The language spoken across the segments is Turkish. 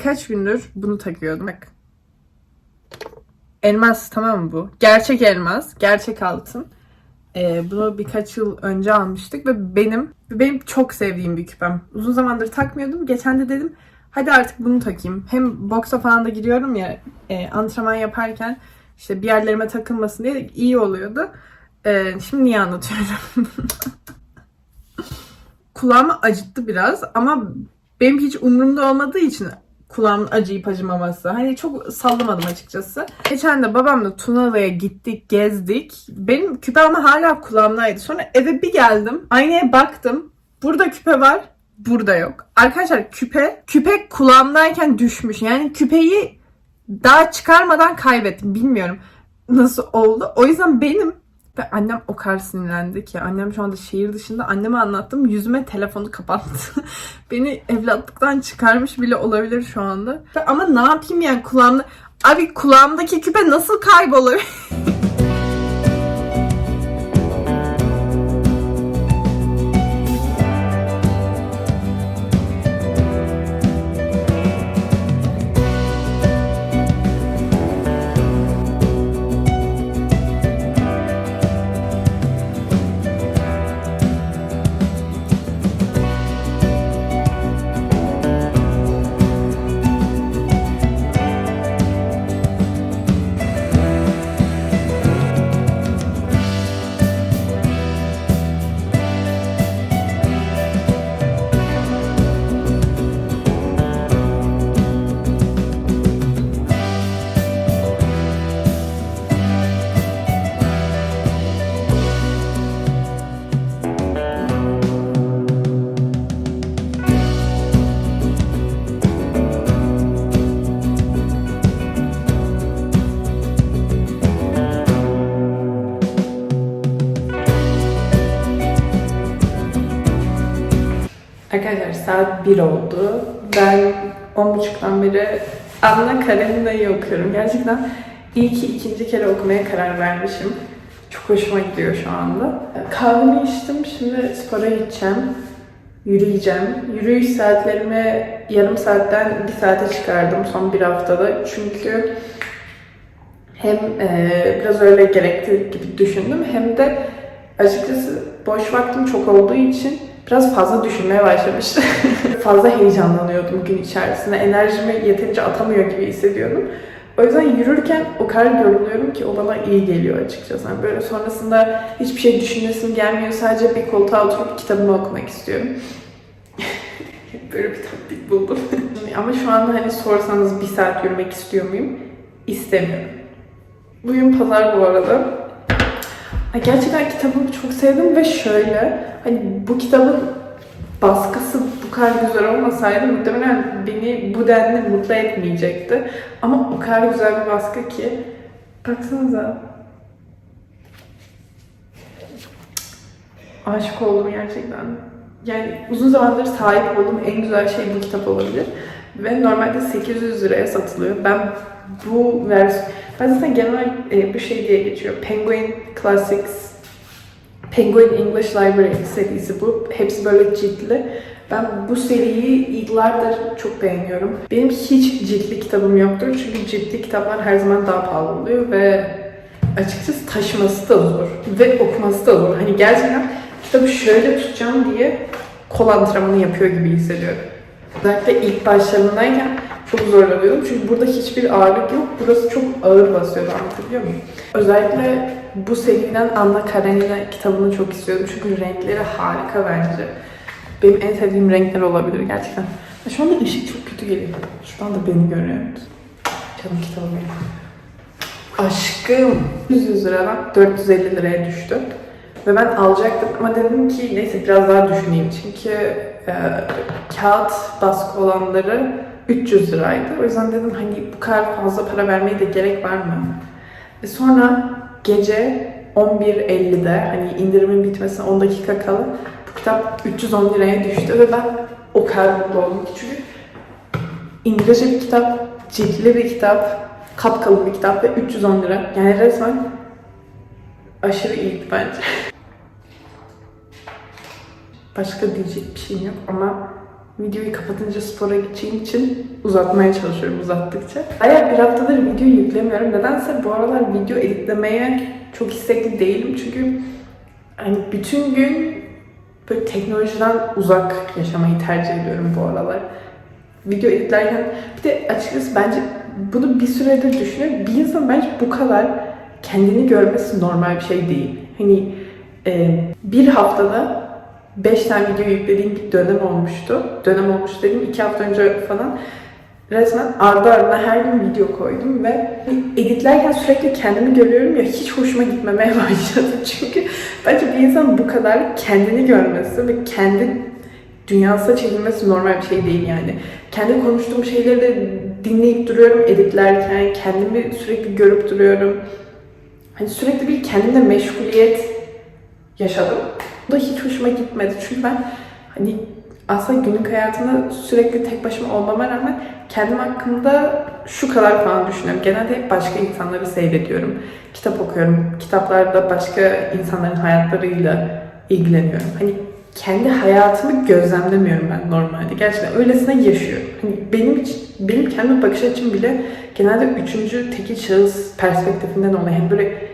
Birkaç gündür bunu takıyordum. Bak. Elmas tamam mı bu? Gerçek elmas. Gerçek altın. Ee, bunu birkaç yıl önce almıştık ve benim benim çok sevdiğim bir küpem. Uzun zamandır takmıyordum. Geçen de dedim hadi artık bunu takayım. Hem boksa falan da giriyorum ya e, antrenman yaparken işte bir yerlerime takılmasın diye iyi oluyordu. Ee, şimdi niye anlatıyorum? Kulağımı acıttı biraz ama benim hiç umurumda olmadığı için kulağımın acıyıp acımaması. Hani çok sallamadım açıkçası. Geçen de babamla Tunalı'ya gittik, gezdik. Benim küpem hala kulağımdaydı. Sonra eve bir geldim. Aynaya baktım. Burada küpe var, burada yok. Arkadaşlar küpe, küpe kulağımdayken düşmüş. Yani küpeyi daha çıkarmadan kaybettim. Bilmiyorum nasıl oldu. O yüzden benim ve annem o kadar sinirlendi ki. Annem şu anda şehir dışında. Anneme anlattım. Yüzüme telefonu kapattı. Beni evlatlıktan çıkarmış bile olabilir şu anda. Ama ne yapayım yani kulağımda... Abi kulağımdaki küpe nasıl kaybolur? saat 1 oldu. Ben 10.30'dan beri Anna Karenina'yı okuyorum. Gerçekten iyi ki ikinci kere okumaya karar vermişim. Çok hoşuma gidiyor şu anda. Kahvemi içtim. Şimdi spora gideceğim. Yürüyeceğim. Yürüyüş saatlerimi yarım saatten bir saate çıkardım son bir haftada. Çünkü hem e, biraz öyle gerektiği gibi düşündüm hem de açıkçası boş vaktim çok olduğu için biraz fazla düşünmeye başlamıştım. fazla heyecanlanıyordum gün içerisinde. Enerjimi yeterince atamıyor gibi hissediyordum. O yüzden yürürken o kadar yoruluyorum ki o bana iyi geliyor açıkçası. Yani böyle sonrasında hiçbir şey düşünmesim gelmiyor. Sadece bir koltuğa oturup kitabımı okumak istiyorum. böyle bir taktik buldum. Ama şu anda hani sorsanız bir saat yürümek istiyor muyum? İstemiyorum. Bugün pazar bu arada. Gerçekten kitabımı çok sevdim ve şöyle hani bu kitabın baskısı bu kadar güzel olmasaydı muhtemelen beni bu denli mutlu etmeyecekti. Ama o kadar güzel bir baskı ki baksanıza aşık oldum gerçekten. Yani uzun zamandır sahip olduğum en güzel şey bu kitap olabilir. Ve normalde 800 liraya satılıyor. Ben bu vers ben zaten genel olarak e, bir şey diye geçiyor. Penguin Classics Penguin English Library serisi bu. Hepsi böyle ciltli. Ben bu seriyi yıllardır çok beğeniyorum. Benim hiç ciltli kitabım yoktur. Çünkü ciltli kitaplar her zaman daha pahalı oluyor ve açıkçası taşıması da zor. Ve okuması da zor. Hani gerçekten kitabı şöyle tutacağım diye kol antrenmanı yapıyor gibi hissediyorum. Özellikle ilk başlarındayken çok zorlanıyordum. Çünkü burada hiçbir ağırlık yok. Burası çok ağır basıyordu anlatabiliyor muyum? Özellikle bu seriden Anna Karenina kitabını çok istiyordum. Çünkü renkleri harika bence. Benim en sevdiğim renkler olabilir gerçekten. Şu anda ışık çok kötü geliyor. Şuradan da beni görüyor. Canım kitabım benim. Aşkım. 100 liradan 450 liraya düştü. Ve ben alacaktım ama dedim ki neyse biraz daha düşüneyim. Çünkü e, kağıt baskı olanları 300 liraydı. O yüzden dedim hani bu kadar fazla para vermeye de gerek var mı? Ve sonra gece 11.50'de hani indirimin bitmesine 10 dakika kala bu kitap 310 liraya düştü ve ben o kadar mutlu oldum ki çünkü İngilizce bir kitap, ciltli bir kitap, kapkalın bir kitap ve 310 lira. Yani resmen aşırı iyiydi bence. Başka diyecek bir şeyim yok ama videoyu kapatınca spora gideceğim için uzatmaya çalışıyorum uzattıkça. Bayağı bir haftadır video yüklemiyorum. Nedense bu aralar video editlemeye çok istekli değilim. Çünkü hani bütün gün böyle teknolojiden uzak yaşamayı tercih ediyorum bu aralar. Video editlerken bir de açıkçası bence bunu bir süredir düşünüyorum. Bir insan bence bu kadar kendini görmesi normal bir şey değil. Hani e, bir haftada 5 tane video yüklediğim bir dönem olmuştu. Dönem olmuş dediğim 2 hafta önce falan resmen ardı ardına her gün video koydum ve editlerken sürekli kendimi görüyorum ya hiç hoşuma gitmemeye başladı. Çünkü bence bir insan bu kadar kendini görmesi ve kendi dünyasına çekilmesi normal bir şey değil yani. Kendi konuştuğum şeyleri de dinleyip duruyorum editlerken, kendimi sürekli görüp duruyorum. Hani sürekli bir kendimle meşguliyet yaşadım. Bu da hiç hoşuma gitmedi. Çünkü ben hani aslında günlük hayatımda sürekli tek başıma olmama rağmen kendim hakkında şu kadar falan düşünüyorum. Genelde hep başka insanları seyrediyorum. Kitap okuyorum. Kitaplarda başka insanların hayatlarıyla ilgileniyorum. Hani kendi hayatımı gözlemlemiyorum ben normalde. Gerçekten öylesine yaşıyorum. Hani benim benim kendi bakış açım bile genelde üçüncü tekil şahıs perspektifinden oluyor. Hem böyle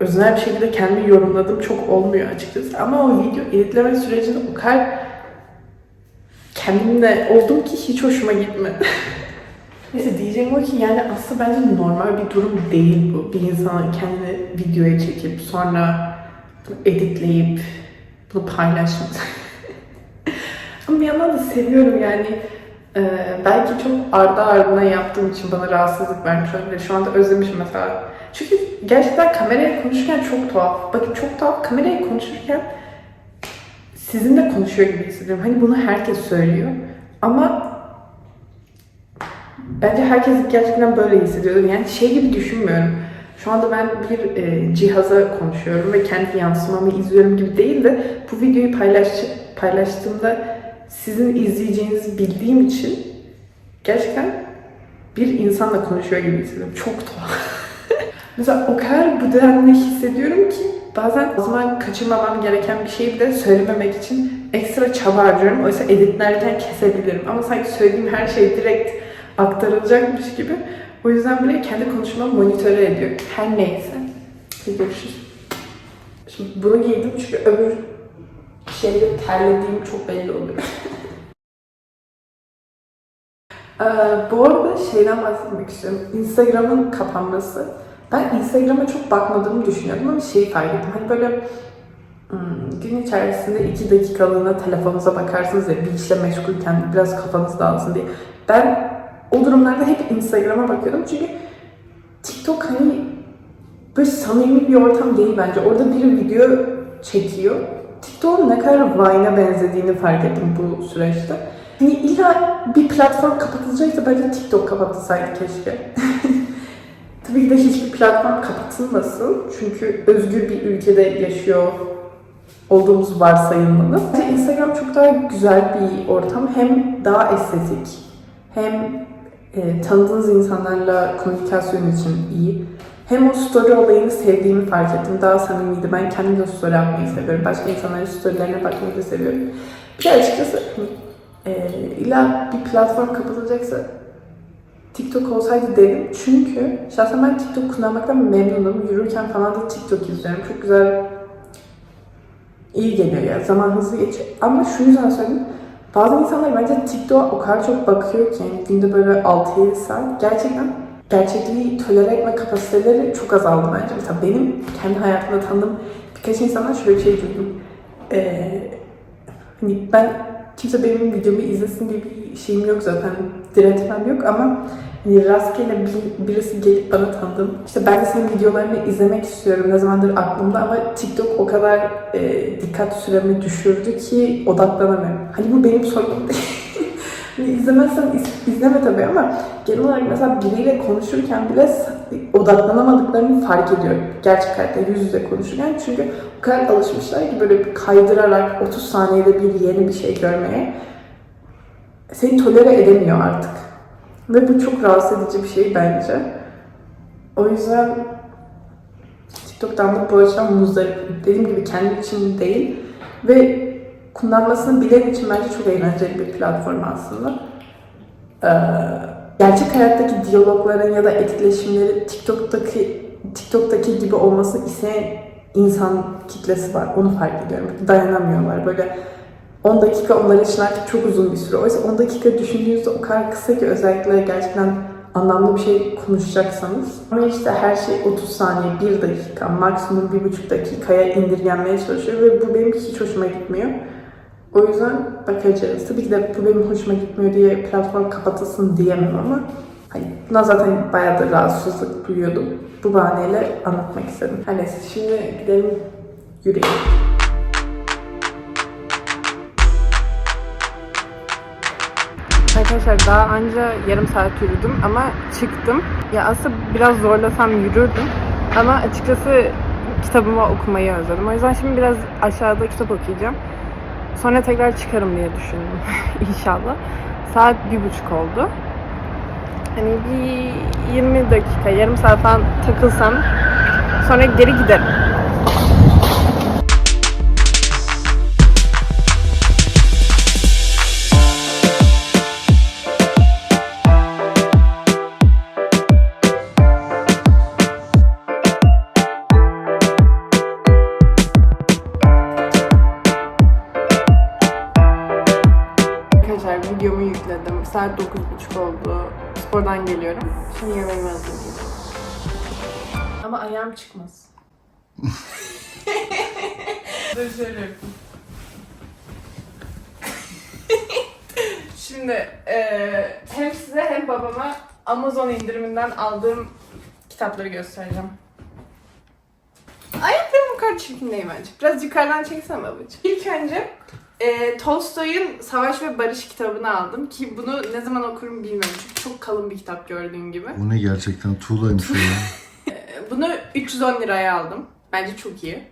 öznel bir şekilde kendimi yorumladığım çok olmuyor açıkçası. Ama o video editleme sürecinde o kadar kendimle oldum ki hiç hoşuma gitmedi. Neyse diyeceğim o ki yani aslında bence normal bir durum değil bu. Bir insan kendini videoya çekip sonra editleyip bunu paylaşması. Ama bir yandan da seviyorum yani. Ee, belki çok ardı ardına yaptığım için bana rahatsızlık vermiş olabilir. Şu anda özlemişim mesela. Çünkü gerçekten kameraya konuşurken çok tuhaf. Bakın çok tuhaf. Kameraya konuşurken sizinle konuşuyor gibi hissediyorum. Hani bunu herkes söylüyor. Ama bence herkes gerçekten böyle hissediyor. Yani şey gibi düşünmüyorum. Şu anda ben bir e, cihaza konuşuyorum ve kendi yansımamı izliyorum gibi değil de bu videoyu paylaş, paylaştığımda sizin izleyeceğinizi bildiğim için gerçekten bir insanla konuşuyor gibi hissediyorum. Çok tuhaf. Mesela o kadar bu denli hissediyorum ki bazen o zaman kaçırmamam gereken bir şeyi bile söylememek için ekstra çaba harcıyorum. Oysa editlerken kesebilirim. Ama sanki söylediğim her şey direkt aktarılacakmış gibi. O yüzden bile kendi konuşmamı monitöre ediyor. Her neyse. Hadi görüşürüz. Şimdi bunu giydim çünkü öbür şeyde terlediğim çok belli oluyor. Ee, bu arada şeyden bahsetmek istiyorum. Instagram'ın kapanması. Ben Instagram'a çok bakmadığımı düşünüyordum ama şeyi fark ettim. Hani böyle hmm, gün içerisinde iki dakikalığına telefonunuza bakarsınız ya bir işle meşgulken biraz kafanız dağılsın diye. Ben o durumlarda hep Instagram'a bakıyordum çünkü TikTok hani böyle samimi bir ortam değil bence. Orada biri video çekiyor. TikTok'un ne kadar Vine'a benzediğini fark ettim bu süreçte. Hani illa bir platform kapatılacaksa bence TikTok kapatılsaydı keşke. Tabii ki de hiçbir platform kapatılmasın. Çünkü özgür bir ülkede yaşıyor olduğumuz varsayılmalı. Instagram çok daha güzel bir ortam. Hem daha estetik, hem e, tanıdığınız insanlarla komünikasyon için iyi. Hem o story olayını sevdiğimi fark ettim. Daha samimiydi. Ben kendim de story atmayı seviyorum. Başka insanların storylerine bakmayı da seviyorum. Bir açıkçası e, illa bir platform kapatılacaksa TikTok olsaydı derim. Çünkü şahsen ben TikTok kullanmaktan memnunum. Yürürken falan da TikTok izliyorum. Çok güzel iyi geliyor ya. Zaman hızlı geçiyor. Ama şu yüzden söyleyeyim. Bazı insanlar bence TikTok'a o kadar çok bakıyor ki yani günde böyle 6-7 saat. Gerçekten gerçekliği tolere etme kapasiteleri çok azaldı bence. Mesela benim kendi hayatımda tanıdığım birkaç insanlar şöyle bir şey duydum. Ee, hani ben kimse benim videomu izlesin diye bir şeyim yok zaten. Diretmem yok ama hani rastgele bir, birisi gelip bana tanıdım. İşte ben de senin videolarını izlemek istiyorum. Ne zamandır aklımda ama TikTok o kadar e, dikkat süremi düşürdü ki odaklanamıyorum. Hani bu benim sorunum değil. İzlemezsen iz, izleme tabii ama genel olarak mesela biriyle konuşurken bile odaklanamadıklarını fark ediyorum. Gerçek hayatta yüz yüze konuşurken. Çünkü o kadar alışmışlar ki böyle kaydırarak 30 saniyede bir yeni bir şey görmeye seni tolere edemiyor artık. Ve bu çok rahatsız edici bir şey bence. O yüzden TikTok'tan da bu açıdan muzdaripim. Dediğim gibi kendim için değil. Ve kullanmasını bilen için bence çok eğlenceli bir platform aslında. Ee, gerçek hayattaki diyalogların ya da etkileşimleri TikTok'taki TikTok'taki gibi olmasını isteyen insan kitlesi var. Onu fark ediyorum. Dayanamıyorlar. Böyle 10 dakika onlar için artık çok uzun bir süre. Oysa 10 dakika düşündüğünüzde o kadar kısa ki özellikle gerçekten anlamlı bir şey konuşacaksanız. Ama işte her şey 30 saniye, 1 dakika, maksimum 1,5 dakikaya indirgenmeye çalışıyor ve bu benim hiç hoşuma gitmiyor. O yüzden bakacağız. Tabii ki de bu benim hoşuma gitmiyor diye platform kapatılsın diyemem ama hani buna zaten bayağı da rahatsızlık duyuyordum. Bu bahaneyle anlatmak istedim. Her neyse şimdi gidelim yürüyelim. Arkadaşlar daha anca yarım saat yürüdüm ama çıktım. Ya aslında biraz zorlasam yürürdüm. Ama açıkçası kitabımı okumayı özledim. O yüzden şimdi biraz aşağıda kitap okuyacağım. Sonra tekrar çıkarım diye düşündüm inşallah. Saat bir buçuk oldu. Hani bir 20 dakika, yarım saat falan takılsam sonra geri giderim. Saat 9.30 oldu. Spordan geliyorum. Şimdi yemeğimi hazırlayacağım. Ama ayağım çıkmaz. Yapayım. Şimdi eee, hem size hem babama Amazon indiriminden aldığım kitapları göstereceğim. Ayaklarım bu kadar çirkin değil bence. Biraz yukarıdan çeksene babacığım. İlk önce e, Tolstoy'un Savaş ve Barış kitabını aldım ki bunu ne zaman okurum bilmiyorum çünkü çok kalın bir kitap gördüğün gibi. Bu ne gerçekten tuğlaymış ya. E, Bunu 310 liraya aldım. Bence çok iyi.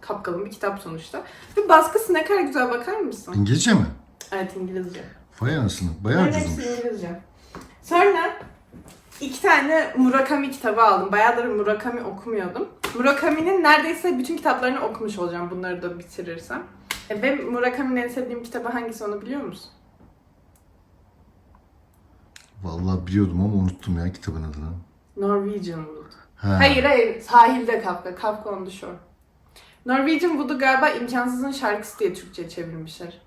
Kapkalın bir kitap sonuçta. Ve baskısı ne kadar güzel bakar mısın? İngilizce mi? Evet İngilizce. Vay anasını. Bayağı hepsi ucuzmuş. İngilizce. Sonra iki tane Murakami kitabı aldım. Bayağıdır Murakami okumuyordum. Murakami'nin neredeyse bütün kitaplarını okumuş olacağım bunları da bitirirsem. Ve Murakami'nin en sevdiğim kitabı hangisi onu biliyor musun? Vallahi biliyordum ama unuttum ya kitabın adını. Norwegian Wood. Ha. Hayır hayır sahilde Kafka. Kafka on the Shore. Norwegian Wood'u galiba imkansızın şarkısı diye Türkçe çevirmişler.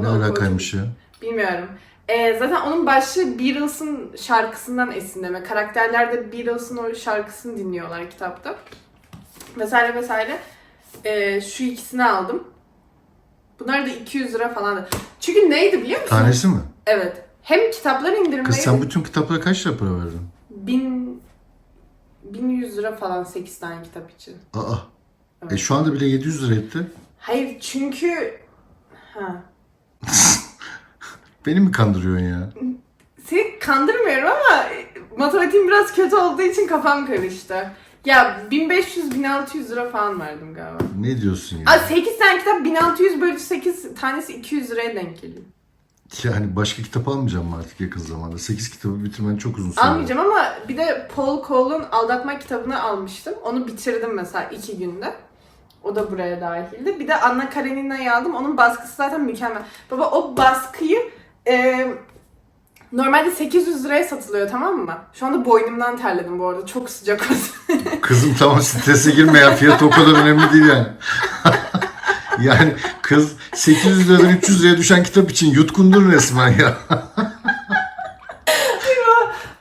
Ne okumak- alakaymış ya? Bilmiyorum. Ee, zaten onun başlığı Beatles'ın şarkısından esinleme. Karakterler de Beatles'ın o şarkısını dinliyorlar kitapta. Vesaire vesaire. Ee, şu ikisini aldım. Bunlar da 200 lira falan. Çünkü neydi biliyor musun? Tanesi mi? Evet. Hem kitaplar indirimdeydi. Kız sen bütün kitaplara kaç lira para verdin? Bin, 1100 lira falan 8 tane kitap için. Aa. Evet. E şu anda bile 700 lira etti. Hayır çünkü... Ha. Beni mi kandırıyorsun ya? Seni kandırmıyorum ama matematiğim biraz kötü olduğu için kafam karıştı. Ya 1500-1600 lira falan verdim galiba. Ne diyorsun ya? Aa, 8 tane kitap 1600 bölü 8 tanesi 200 liraya denk geliyor. Yani başka kitap almayacağım mı artık yakın zamanda? 8 kitabı bitirmen çok uzun süre. Almayacağım ama bir de Paul Cole'un Aldatma kitabını almıştım. Onu bitirdim mesela 2 günde. O da buraya dahildi. Bir de Anna Karenina'yı aldım. Onun baskısı zaten mükemmel. Baba o baskıyı e, normalde 800 liraya satılıyor tamam mı? Şu anda boynumdan terledim bu arada. Çok sıcak oldu. Kızım tamam strese girme ya. Fiyat o kadar önemli değil yani. yani kız 800 liradan 300 liraya düşen kitap için yutkundur resmen ya.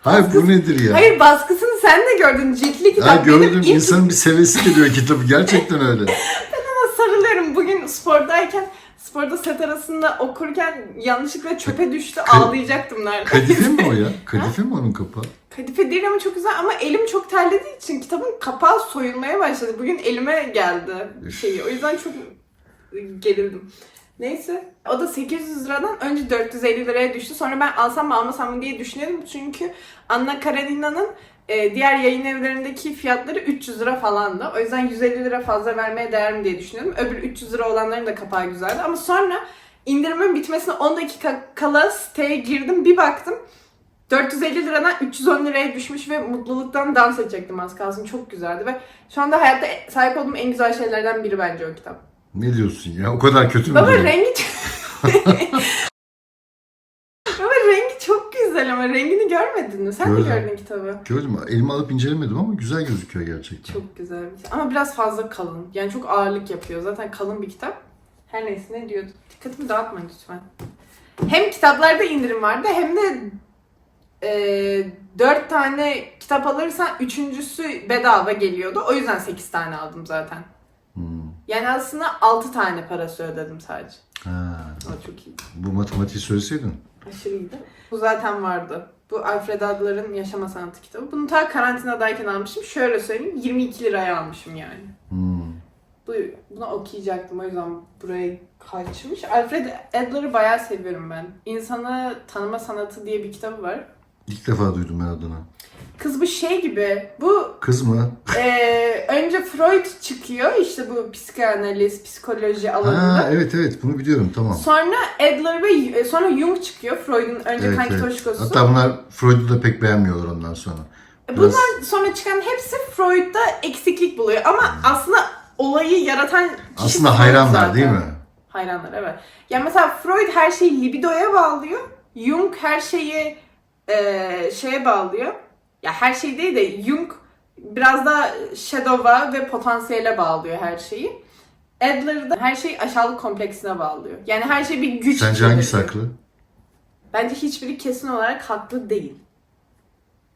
Hayır bu nedir ya? Hayır baskısını sen de gördün. Ciltli kitap. Ha, Benim gördüm ilk insanın bir sevesi geliyor kitabı. Gerçekten öyle. Ama sarılıyorum. Bugün spordayken sporda set arasında okurken yanlışlıkla çöpe düştü. Ağlayacaktım neredeyse. Kadife mi o ya? Kadife mi onun kapağı? Kadife değil ama çok güzel ama elim çok terlediği için kitabın kapağı soyulmaya başladı. Bugün elime geldi şeyi. O yüzden çok gerildim. Neyse. O da 800 liradan önce 450 liraya düştü. Sonra ben alsam mı almasam mı diye düşünüyordum. Çünkü Anna Karenina'nın e, diğer yayın evlerindeki fiyatları 300 lira falandı. O yüzden 150 lira fazla vermeye değer mi diye düşünüyordum. Öbür 300 lira olanların da kapağı güzeldi. Ama sonra indirimin bitmesine 10 dakika kala siteye girdim. Bir baktım 450 liradan 310 liraya düşmüş ve mutluluktan dans edecektim az kalsın. Çok güzeldi ve şu anda hayatta sahip olduğum en güzel şeylerden biri bence o kitap. Ne diyorsun ya? O kadar kötü mü? Baba rengi güzel ama rengini görmedin mi? Sen Gördüm. de gördün kitabı. Gördüm. Elime alıp incelemedim ama güzel gözüküyor gerçekten. Çok güzel bir kitap. Ama biraz fazla kalın. Yani çok ağırlık yapıyor. Zaten kalın bir kitap. Her neyse ne diyordu. Dikkatimi dağıtmayın lütfen. Hem kitaplarda indirim vardı hem de e, dört tane kitap alırsan üçüncüsü bedava geliyordu. O yüzden sekiz tane aldım zaten. Hmm. Yani aslında altı tane parası ödedim sadece. Ha, O çok iyi. bu matematiği söyleseydin. Aşırı iyiydi. Bu zaten vardı. Bu Alfred Adler'ın Yaşama Sanatı kitabı. Bunu ta karantinadayken almışım. Şöyle söyleyeyim 22 liraya almışım yani. Hmm. Bu, bunu okuyacaktım o yüzden buraya kaçmış. Alfred Adler'ı bayağı seviyorum ben. İnsanı Tanıma Sanatı diye bir kitabı var. İlk defa duydum ben adını. Kız bu şey gibi, bu Kız mı? eee, önce Freud çıkıyor işte bu psikanaliz, psikoloji alanında. Ha evet evet bunu biliyorum tamam. Sonra Adler ve e, sonra Jung çıkıyor. Freud'un önce Evet, kanki evet. toşkosu. Hatta bunlar Freud'u da pek beğenmiyorlar ondan sonra. E, Bunlar sonra çıkan hepsi Freud'da eksiklik buluyor ama aslında olayı yaratan kişi Aslında hayranlar zaten. değil mi? Hayranlar evet. Yani mesela Freud her şeyi libidoya bağlıyor. Jung her şeyi e, şeye bağlıyor. Ya her şey değil de Jung biraz da shadow'a ve potansiyele bağlıyor her şeyi. Adler da her şeyi aşağılık kompleksine bağlıyor. Yani her şey bir güç Sence hangisi haklı? Bence hiçbiri kesin olarak haklı değil.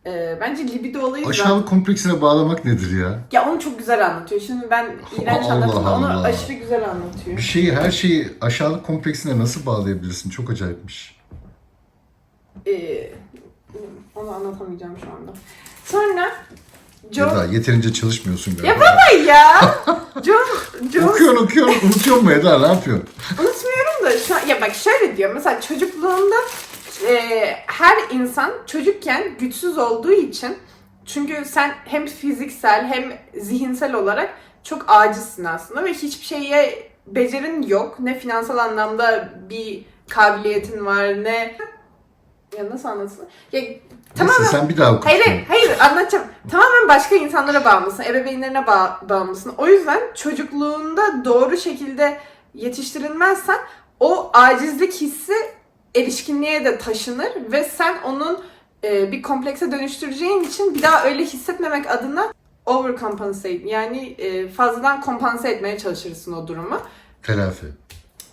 E, bence libido olayı Aşağılık kompleksine bağlamak nedir ya? Ya onu çok güzel anlatıyor. Şimdi ben iğrenç Allah da onu aşırı güzel anlatıyor. Bir şeyi her şeyi aşağılık kompleksine nasıl bağlayabilirsin? Çok acayipmiş. Ee, onu anlatamayacağım şu anda. Sonra John... Eda yeterince çalışmıyorsun galiba. Ya baba ya! John, John Okuyorsun okuyorsun unutuyor mu Eda ne yapıyorsun? unutmuyorum da şu an, ya bak şöyle diyor mesela çocukluğunda e, her insan çocukken güçsüz olduğu için çünkü sen hem fiziksel hem zihinsel olarak çok acizsin aslında ve hiçbir şeye becerin yok. Ne finansal anlamda bir kabiliyetin var ne ya nasıl anlatsın? Ya tamamen Neyse sen bir daha oku. Hayır, hayır, hayır anlatacağım. Tamamen başka insanlara bağımlısın, ebeveynlerine ba- bağımlısın. O yüzden çocukluğunda doğru şekilde yetiştirilmezsen o acizlik hissi erişkinliğe de taşınır ve sen onun e, bir komplekse dönüştüreceğin için bir daha öyle hissetmemek adına overcompensate yani e, fazladan kompanse etmeye çalışırsın o durumu. Telafi.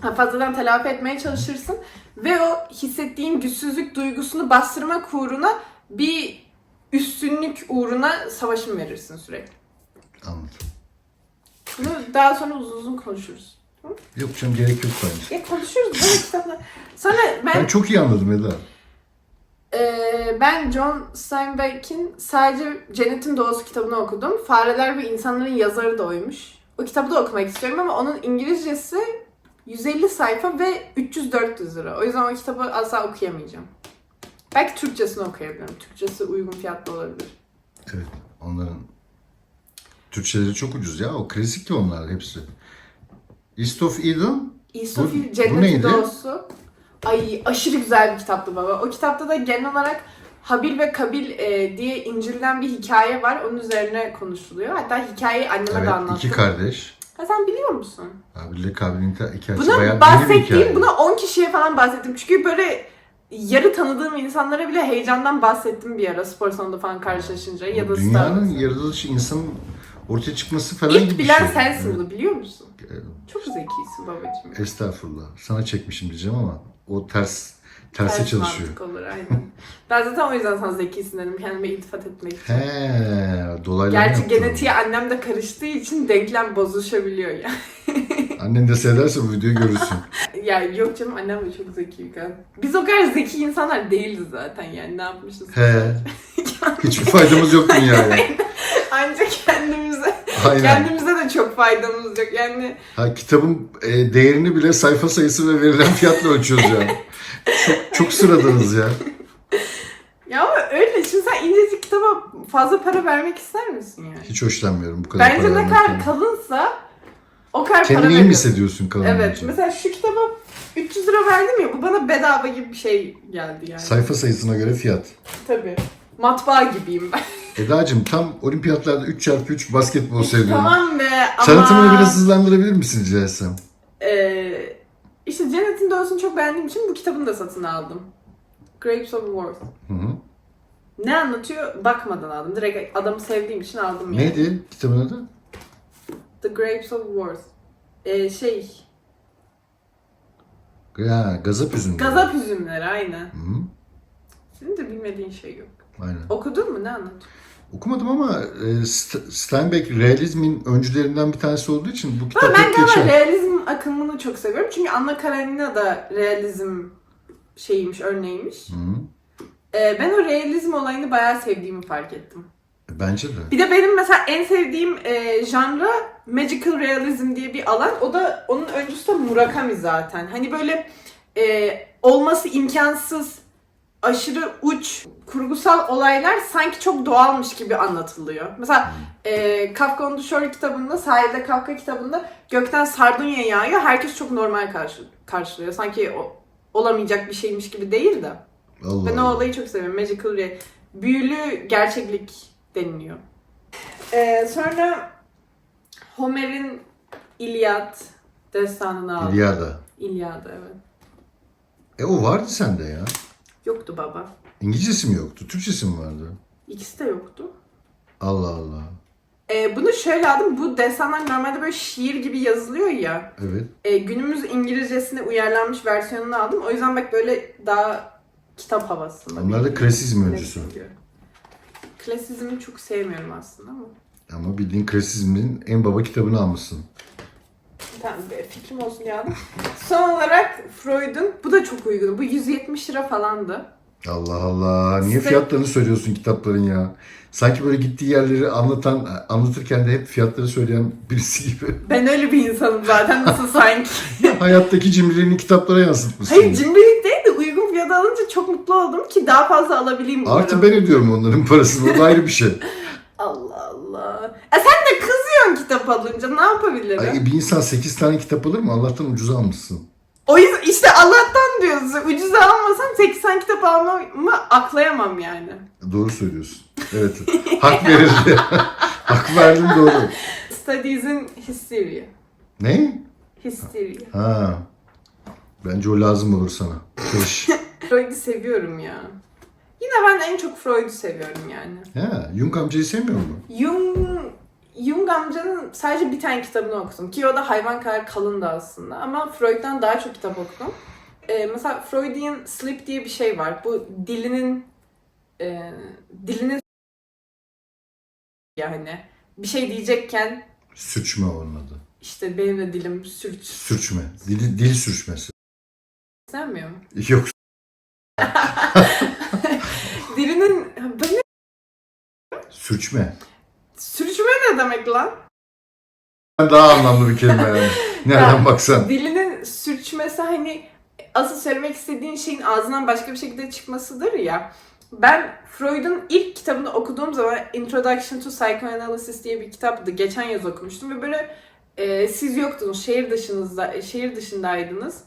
Fazladan telafi etmeye çalışırsın ve o hissettiğin güçsüzlük duygusunu bastırmak uğruna bir üstünlük uğruna savaşın verirsin sürekli. Anladım. Bunu daha sonra uzun uzun konuşuruz. Yok canım gerek yok bence. Ya konuşuruz böyle kitaplar. Sonra ben Ben çok iyi anladım Eda. Ee, ben John Steinbeck'in sadece Cennetin Doğusu kitabını okudum. Fareler ve İnsanların yazarı da oymuş. O kitabı da okumak istiyorum ama onun İngilizcesi 150 sayfa ve 300-400 lira. O yüzden o kitabı asla okuyamayacağım. Belki Türkçesini okuyabilirim. Türkçesi uygun fiyatlı olabilir. Evet onların Türkçeleri çok ucuz ya. O klasikti onlar hepsi. East of Eden Bu- bu Cennetin neydi? Doğusu. Ay aşırı güzel bir kitaptı baba. O kitapta da genel olarak Habil ve Kabil e, diye İncil'den bir hikaye var. Onun üzerine konuşuluyor. Hatta hikayeyi anneme de evet anlattım. iki kardeş. Ha sen biliyor musun? Abi bayağı Buna bilinen bir bahsettiğim, buna 10 kişiye falan bahsettim. Çünkü böyle yarı tanıdığım insanlara bile heyecandan bahsettim bir ara spor salonunda falan karşılaşınca ya da Dünyanın Starbucks'ta. yaratılışı insanın ortaya çıkması falan İlk gibi bir bilen şey. sensin bunu biliyor musun? Evet. Çok zekisin babacığım. Estağfurullah. Sana çekmişim diyeceğim ama o ters terse Ters çalışıyor. mantık olur aynen. ben zaten o yüzden sana zekisin dedim kendime iltifat etmek için. He, dolaylı Gerçi genetiğe annem de karıştığı için denklem bozuşabiliyor ya. Annen de seyrederse bu videoyu görürsün. ya yok canım annem de çok zeki bir kadın. Biz o kadar zeki insanlar değiliz zaten yani ne yapmışız? He. Hiçbir faydamız yok dünyaya. Ancak kendimize Aynen. kendimize de çok faydamız yok. Yani Ha, kitabın e, değerini bile sayfa sayısı ve verilen fiyatla ölçüyoruz yani. Çok, çok sıradanız ya. ya ama öyle şimdi sen İngilizce kitaba fazla para vermek ister misin yani? Hiç hoşlanmıyorum bu kadar Bence para ne vermekten. kadar kalınsa o kadar para Kendini iyi mi veriyorum. hissediyorsun kalın Evet. olunca? Mesela şu kitaba 300 lira verdim ya bu bana bedava gibi bir şey geldi yani. Sayfa sayısına göre fiyat. Tabii. Matbaa gibiyim ben. Eda'cığım tam olimpiyatlarda 3x3 basketbol seviyorum. tamam be ama... Tanıtımını biraz hızlandırabilir misin rica etsem? Ee, işte Cennetin Doğası'nı çok beğendiğim için bu kitabını da satın aldım. Grapes of Wrath. Hı hı. Ne anlatıyor? Bakmadan aldım. Direkt adamı sevdiğim için aldım yani. Neydi kitabın adı? The Grapes of Wrath. Ee, şey, Ya, gazap üzümü. gazap üzümleri aynı. Hı. Senin de bilmediğin şey yok. Aynen. Okudun mu? Ne anlatıyor? Okumadım ama e, St- Steinbeck realizmin öncülerinden bir tanesi olduğu için bu kitap Ben hep geçer. realizm akımını çok seviyorum. Çünkü Anna Karenina da realizm şeyiymiş, örneğiymiş. Hı hı. Ee, ben o realizm olayını bayağı sevdiğimi fark ettim. Bence de. Bir de benim mesela en sevdiğim e, janra magical realism diye bir alan. O da onun öncüsü de Murakami zaten. Hani böyle e, olması imkansız, aşırı uç, kurgusal olaylar sanki çok doğalmış gibi anlatılıyor. Mesela e, Kafka on the Shore kitabında, Sahilde Kafka kitabında gökten sardunya yağıyor. Herkes çok normal karşı, karşılıyor. Sanki o, olamayacak bir şeymiş gibi değil de. Allah Ben o olayı çok seviyorum. Magical Real. Büyülü gerçeklik deniliyor. Ee, sonra Homer'in İlyad destanını aldım. İlyada. İlyada evet. E o vardı sende ya. Yoktu baba. İngilizcesi mi yoktu? Türkçesi mi vardı? İkisi de yoktu. Allah Allah. Ee, bunu şöyle aldım. Bu destanlar normalde böyle şiir gibi yazılıyor ya. Evet. Ee, günümüz İngilizcesine uyarlanmış versiyonunu aldım. O yüzden bak böyle daha kitap havasında. Onlar da klasizm öncüsü. Klasizmi çok sevmiyorum aslında ama. Ama bildiğin klasizmin en baba kitabını almışsın. Fikrim olsun aldım. Son olarak Freud'un, bu da çok uygun. Bu 170 lira falandı. Allah Allah. Niye Size- fiyatlarını söylüyorsun kitapların ya? Sanki böyle gittiği yerleri anlatan, anlatırken de hep fiyatları söyleyen birisi gibi. Ben öyle bir insanım zaten nasıl sanki. Hayattaki cimriliğini kitaplara yansıtmışsın. Hayır cimrilik değil de uygun fiyata alınca çok mutlu oldum ki daha fazla alabileyim. Artı ben ödüyorum onların parasını. O da ayrı bir şey. Allah Allah. E sen de kızıyorsun kitap alınca ne yapabilirim? Ay, bir insan 8 tane kitap alır mı? Allah'tan ucuza almışsın. O yüzden işte Allah'tan diyorsun. Ucuza almasam 80 kitap almamı aklayamam yani. Doğru söylüyorsun. Evet. Hak verildi. Hak verdim doğru. Studies in Hysteria. Ne? Hysteria. Ha. Bence o lazım olur sana. Çalış. Freud'u seviyorum ya. Yine ben en çok Freud'u seviyorum yani. Ha, Jung amcayı sevmiyor mu? Jung, Jung amcanın sadece bir tane kitabını okudum. Ki o da hayvan kadar kalındı aslında. Ama Freud'dan daha çok kitap okudum. Ee, mesela Freudian Slip diye bir şey var. Bu dilinin e, dilinin yani bir şey diyecekken Sürçme onun adı. işte benim de dilim sürç Sürçme. Dil, dil sürçmesi. sevmiyor mu? Yok. Dilinin böyle Sürçme. Sürçme ne demek lan? Daha anlamlı bir kelime yani. Nereden baksan. Dilinin sürçmesi hani asıl söylemek istediğin şeyin ağzından başka bir şekilde çıkmasıdır ya. Ben Freud'un ilk kitabını okuduğum zaman Introduction to Psychoanalysis diye bir kitaptı. Geçen yaz okumuştum ve böyle e, siz yoktunuz, şehir dışınızda, şehir dışındaydınız.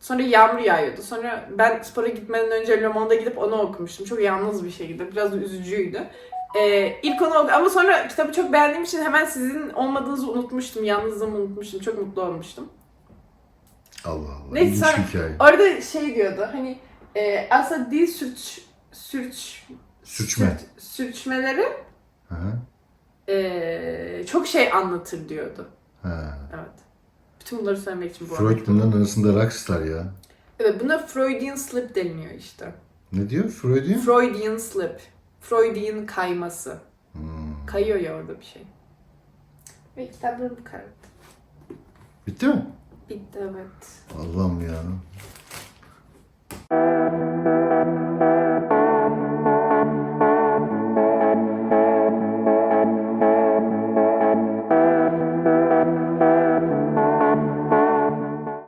Sonra yağmur yağıyordu. Sonra ben spora gitmeden önce Le Monde'a gidip onu okumuştum. Çok yalnız bir şeydi. Biraz üzücüydü. Ee, ilk onu oku- ama sonra kitabı çok beğendiğim için hemen sizin olmadığınızı unutmuştum. Yalnızlığımı unutmuştum. Çok mutlu olmuştum. Allah Allah. Neyse, İlginç sonra- hikaye. Orada şey diyordu hani e, aslında dil sürç, sürç, Sürçme. sürt- sürçmeleri Hı hı. e, çok şey anlatır diyordu. Ha. Evet. Bütün bunları söylemek için bu Freud arada. bunların arasında rockstar ya. Evet buna Freudian slip deniliyor işte. Ne diyor? Freudian? Freudian slip. Freudian kayması. Hmm. Kayıyor ya orada bir şey. Ve kitaplarım bu kadar. Bitti mi? Bitti evet. Allah'ım ya.